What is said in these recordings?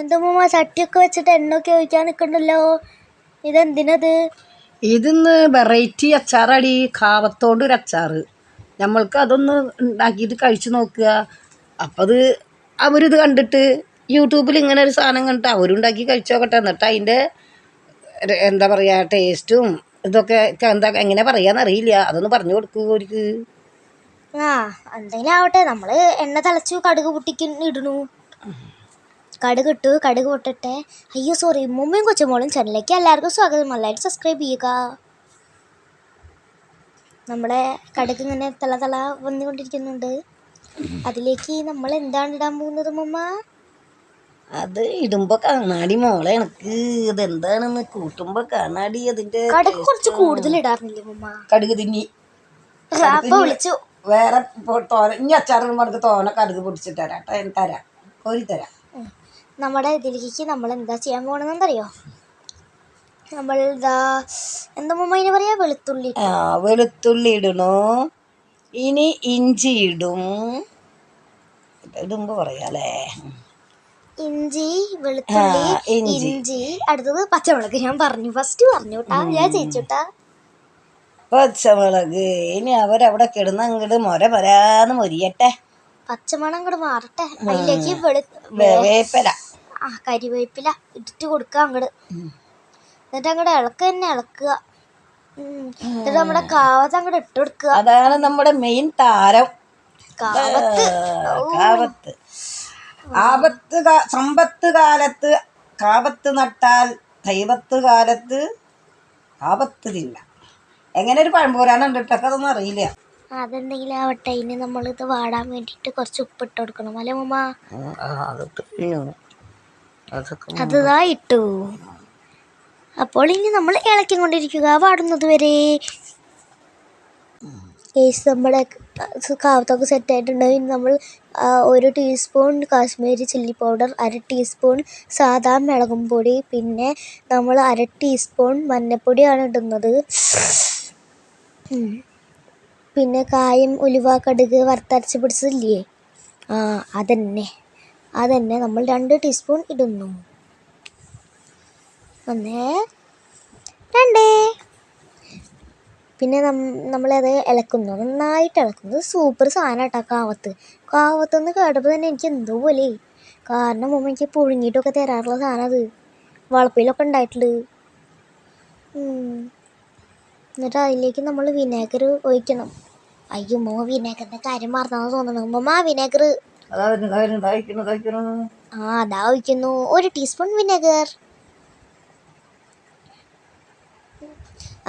എന്താ മാമ ചട്ടിയൊക്കെ വെച്ചിട്ട് എണ്ണൊക്കെ ഒഴിക്കാൻ നിൽക്കണ്ടല്ലോ ഇതെന്തിനത്? ഇതിന്ന് വെറൈറ്റി അച്ചാറാടി കാവത്തോണ്ട് ഒരു അച്ചാറ്. നമ്മൾക്ക് അതൊന്ന് ഉണ്ടാക്കിയിട്ട് കഴിച്ചു നോക്കുക. അപ്പം അത് അവരിത് കണ്ടിട്ട് യൂട്യൂബിൽ ഇങ്ങനെ ഒരു സാധനം കണ്ടിട്ട് അവരുണ്ടാക്കി കഴിച്ചു നോക്കട്ടെ. എന്നിട്ട് അതിന്റെ എന്താ പറയുക ടേസ്റ്റും ഇതൊക്കെ എന്താ എങ്ങനെ പറയാന്ന് അറിയില്ല. അതൊന്ന് പറഞ്ഞു കൊടുക്കുക അവർക്ക് ആ എന്തെങ്കിലും ആവട്ടെ. നമ്മൾ എണ്ണ തിളച്ചു കടുക് പൊട്ടിക്കുന്നു ഇടണു. കടുക് ഇട്ടു കടുക് പൊട്ടട്ടെ. അയ്യോ സോറി മുമ്മയും കൊച്ചുമോളും ചാനലിലേക്ക് എല്ലാവർക്കും സ്വാഗതം. നല്ലതായിട്ട് സബ്സ്ക്രൈബ് ചെയ്യുക. നമ്മുടെ കടുക് ഇങ്ങനെ തല തല വന്നുകൊണ്ടിരിക്കുന്നുണ്ട്. അതിലേക്ക് നമ്മൾ എന്താണ് ഇടാൻ പോകുന്നത് മമ്മ? അത് ഇടുമ്പോ കണ്ണാടി മോളെ എനക്ക് ഇതെന്താണെന്ന് കൂട്ടുമ്പോ കണ്ണാടി അതിന്റെ കടുക് കുറച്ച് കൂടുതൽ ഇടാറില്ലേ മമ്മ? കടുക് തിന്നി. അപ്പൊ വിളിച്ചു. വേറെ തോന ഇനി അച്ചാറിന് പറഞ്ഞ് തോന കടുക് പൊടിച്ചിട്ട് തരാം. തരാം. കോരി തരാം. നമ്മുടെ ഇതിലേക്ക് നമ്മൾ എന്താ ചെയ്യാൻ പോകണമെന്നറിയോ നമ്മൾ ഇതാ എന്താ മുമ്മ ഇതിന് പറയാ? വെളുത്തുള്ളി ആ വെളുത്തുള്ളി ഇടണു? ഇനി ഇഞ്ചി ഇടും. ഇടുമ്പോൾ പറയാല്ലേ ഇഞ്ചി വെളുത്തുള്ളി ഇഞ്ചി. അടുത്തത് പച്ചമുളക്. ഞാൻ പറഞ്ഞു ഫസ്റ്റ് പറഞ്ഞു കേട്ടാ ഞാൻ ചേച്ചിട്ടാ പച്ചമുളക്. ഇനി അവരവിടെ കിടന്ന് അങ്ങോട്ട് മൊര പരാന്ന് മൊരിയട്ടെ. പച്ചമണം അങ്ങോട്ട് മാറട്ടെ. അതിലേക്ക് വെളു വേ- വേപ്പില ആ കരിവേപ്പില ഇട്ടിട്ട് കൊടുക്കുക അങ്ങോട്ട് എന്നിട്ട് അങ്ങോട്ട് ഇളക്ക് തന്നെ ഇളക്കുക. എന്നിട്ട് നമ്മുടെ കാവത്ത് അങ്ങോട്ട് ഇട്ട് കൊടുക്കുക. അതാണ് നമ്മുടെ മെയിൻ താരം. കാവത്ത്. കാവത്ത്. ആപത്ത് സമ്പത്ത് കാലത്ത് കാവത്ത് നട്ടാൽ ദൈവത്ത് കാലത്ത് തിന്ന. എങ്ങനെ ഒരു പഴമ്പൂരാണ് ഉണ്ടിട്ടൊക്കെ അതൊന്നും അറിയില്ല. അതെന്തെങ്കിലും ആവട്ടെ ഇനി നമ്മളിത് വാടാൻ വേണ്ടിയിട്ട് കുറച്ച് ഉപ്പിട്ട് കൊടുക്കണം. അല്ലേ മമ്മ അതൊക്കെ അപ്പോൾ ഇനി നമ്മൾ ഇളക്കി കൊണ്ടിരിക്കുക വാടുന്നത് വരെ. കേസ് നമ്മുടെ കാവത്തൊക്കെ സെറ്റ് ആയിട്ടുണ്ട്. ഇനി നമ്മൾ ഒരു ടീസ്പൂൺ കാശ്മീരി ചില്ലി പൗഡർ അര ടീസ്പൂൺ സാധാ മുളകും പൊടി പിന്നെ നമ്മൾ അര ടീസ്പൂൺ മഞ്ഞൾപ്പൊടിയാണ് ഇടുന്നത്. പിന്നെ കായം ഉലുവ കടുക് വറുത്തരച്ച് പിടിച്ചതില്ലേ? ആ അതന്നെ. അതന്നെ നമ്മൾ രണ്ട് ടീസ്പൂൺ ഇടുന്നു. ഒന്ന് രണ്ട്. പിന്നെ നമ്മളത് ഇളക്കുന്നു. നന്നായിട്ട് ഇളക്കുന്നത് സൂപ്പർ സാധനം കേട്ടോ കാവത്ത്. കാവത്തെന്ന് കേട്ടപ്പോൾ തന്നെ എനിക്ക് എന്തോ പോലെ. കാരണം മുമ്പ് എനിക്ക് പുഴുങ്ങിയിട്ടൊക്കെ തരാറുള്ള സാധനം അത്. വളപ്പിലൊക്കെ ഉണ്ടായിട്ടുണ്ട്. ഉം. എന്നിട്ട് അതിലേക്ക് നമ്മൾ വിനേഗർ ഒഴിക്കണം. അയ്യോ മോ വിനേഗറിന്റെ കാര്യം മറന്നാന്ന് തോന്നണം ഉമ്മ വിനേഗർ ആ ഒരു ടീസ്പൂൺ വിനെഗർ.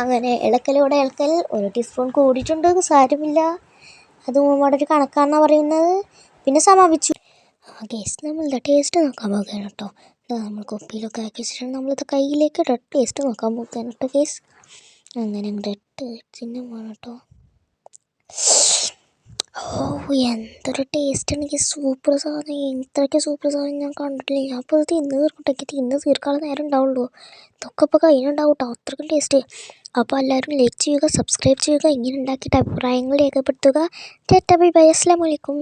അങ്ങനെ ഇളക്കലോടെ ഇളക്കൽ. ഒരു ടീസ്പൂൺ കൂടിയിട്ടുണ്ട് സാരമില്ല. അത് നമ്മുടെ ഒരു കണക്കാണെന്നാണ് പറയുന്നത്. പിന്നെ സമാപിച്ചു. ഗേസ് നമ്മളുടെ ടേസ്റ്റ് നോക്കാൻ പോകുകയാണ് കേട്ടോ. നമ്മൾ കുപ്പിയിലൊക്കെ ആക്കി വെച്ചിട്ടുണ്ട് നമ്മളിത് കയ്യിലേക്ക് ഇട്ട് ടേസ്റ്റ് നോക്കാൻ പോകുകയാണ് കേട്ടോ ഗേസ് അങ്ങനെ ഇട്ട് ചിഹ്നം പോകണം കേട്ടോ. എന്തൊരു ടേസ്റ്റ് എനിക്ക് സൂപ്പർ സാധനം. ഇത്രയ്ക്ക് സൂപ്പർ സാധനം ഞാൻ കണ്ടിട്ടില്ല. ഞാൻ അപ്പോൾ ഇത് തിന്ന് തീർക്കട്ടെ. എനിക്ക് തിന്ന് തീർക്കാനുള്ള നേരം ഉണ്ടാവുള്ളൂ. ഇതൊക്കെ ഇപ്പോൾ കഴിഞ്ഞുണ്ടാവും കേട്ടോ അത്രയ്ക്കും ടേസ്റ്റ് അപ്പോൾ എല്ലാവരും ലൈക്ക് ചെയ്യുക സബ്സ്ക്രൈബ് ചെയ്യുക ഇങ്ങനെ ഉണ്ടാക്കിയിട്ട് അഭിപ്രായങ്ങൾ രേഖപ്പെടുത്തുക. Tata bye bye. അസ്സലാമു അലൈക്കും.